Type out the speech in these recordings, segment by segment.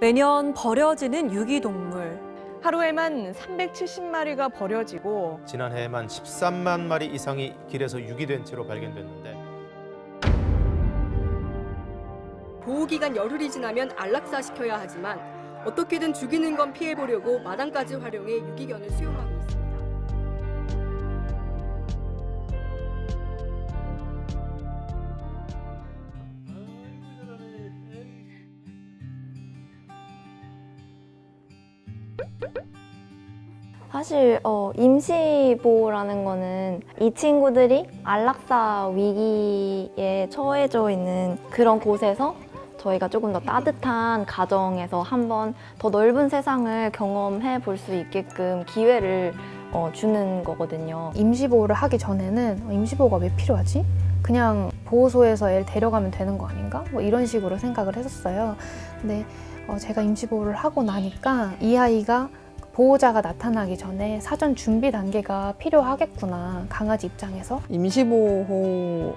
매년 버려지는 유기동물. 하루에만 370마리가 버려지고 지난해에만 13만 마리 이상이 길에서 유기된 채로 발견됐는데 보호기간 열흘이 지나면 안락사시켜야 하지만 어떻게든 죽이는 건 피해보려고 마당까지 활용해 유기견을 수용하고 있습니다. 사실 어, 임시보호라는 거는 이 친구들이 안락사 위기에 처해져 있는 그런 곳에서 저희가 조금 더 따뜻한 가정에서 한번 더 넓은 세상을 경험해 볼 수 있게끔 기회를 어, 주는 거거든요. 임시보호를 하기 전에는 어, 임시보호가 왜 필요하지? 그냥 보호소에서 애를 데려가면 되는 거 아닌가? 뭐 이런 식으로 생각을 했었어요. 근데 어, 제가 임시보호를 하고 나니까 이 아이가 보호자가 나타나기 전에 사전 준비 단계가 필요하겠구나. 강아지 입장에서. 임시보호를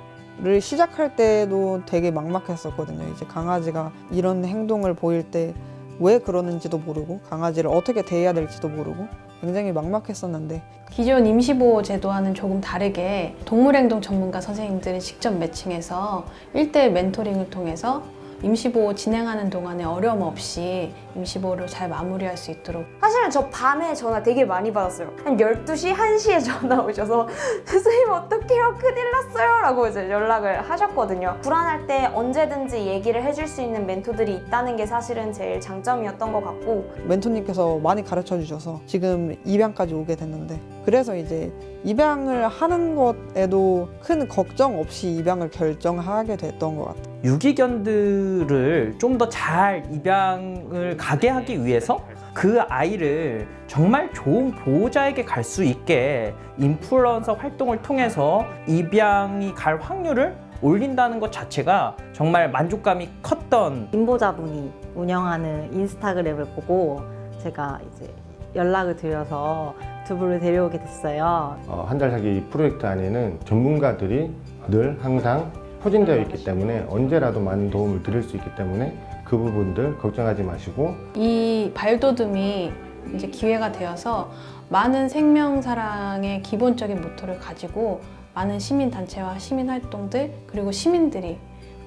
시작할 때도 되게 막막했었거든요. 이제 강아지가 이런 행동을 보일 때 왜 그러는지도 모르고 강아지를 어떻게 대해야 될지도 모르고 굉장히 막막했었는데 기존 임시보호 제도와는 조금 다르게 동물행동 전문가 선생님들이 직접 매칭해서 1대1 멘토링을 통해서 임시보호 진행하는 동안에 어려움 없이 임시보호를 잘 마무리할 수 있도록 사실은 저 밤에 전화 되게 많이 받았어요. 한 12시, 1시에 전화 오셔서 선생님 어떡해요? 큰일 났어요. 라고 이제 연락을 하셨거든요. 불안할 때 언제든지 얘기를 해줄 수 있는 멘토들이 있다는 게 사실은 제일 장점이었던 것 같고 멘토님께서 많이 가르쳐 주셔서 지금 입양까지 오게 됐는데 그래서 이제 입양을 하는 것에도 큰 걱정 없이 입양을 결정하게 됐던 것 같아요. 유기견들을 좀 더 잘 입양을 가게 하기 위해서 그 아이를 정말 좋은 보호자에게 갈 수 있게 인플루언서 활동을 통해서 입양이 갈 확률을 올린다는 것 자체가 정말 만족감이 컸던 인보자분이 운영하는 인스타그램을 보고 제가 이제 연락을 드려서 두 분을 데려오게 됐어요. 어, 한달 살기 프로젝트 안에는 전문가들이 늘 항상 포진되어 있기 때문에 언제라도 많은 도움을 드릴 수 있기 때문에 그 부분들 걱정하지 마시고 이 발돋움이 이제 기회가 되어서 많은 생명 사랑의 기본적인 모토를 가지고 많은 시민 단체와 시민 활동들 그리고 시민들이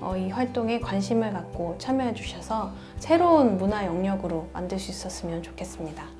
어, 이 활동에 관심을 갖고 참여해 주셔서 새로운 문화 영역으로 만들 수 있었으면 좋겠습니다.